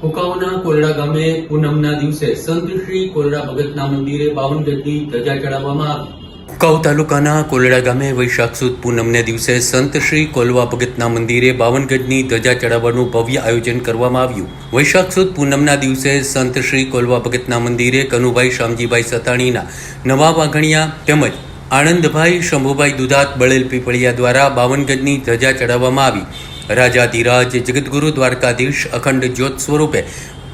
કુકાઓના કોરડા ગામે પૂનમના દિવસે સંત શ્રી કોરડા ભગતના મંદિરે બાવન ગજની ધજા ચડાવવામાં આવી. કુકાઓ તાલુકાના કોલડા ગામે વૈશાખ સુદ પૂનમને દિવસે સંત શ્રી કોલવા ભગતના મંદિરે બાવન ગજની ધજા ચડાવવાનું ભવ્ય આયોજન કરવામાં આવ્યું. વૈશાખ સુદ પૂનમના દિવસે સંત શ્રી કોલવા ભગતના મંદિરે કનુભાઈ શામજીભાઈ સતાણીના નવા વાઘણિયા તેમજ આણંદભાઈ શંભુભાઈ દુધાત બળેલ પીપળિયા દ્વારા બાવન ગજની ધજા ચડાવવામાં આવી. રાજાધિરાજ જગતગુરુ દ્વારકાધીશ અખંડ જ્યોત સ્વરૂપે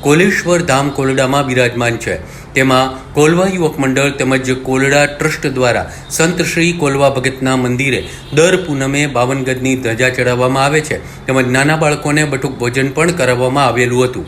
કોલેશ્વર ધામ કોલડામાં બિરાજમાન છે. તેમાં કોલવા યુવક મંડળ તેમજ કોલડા ટ્રસ્ટ દ્વારા સંત શ્રી કોલવા ભગતના મંદિરે દર પૂનમે બાવન ગજની ધજા ચડાવવામાં આવે છે. તેમજ નાના બાળકોને બટુક ભોજન પણ કરાવવામાં આવેલું હતું.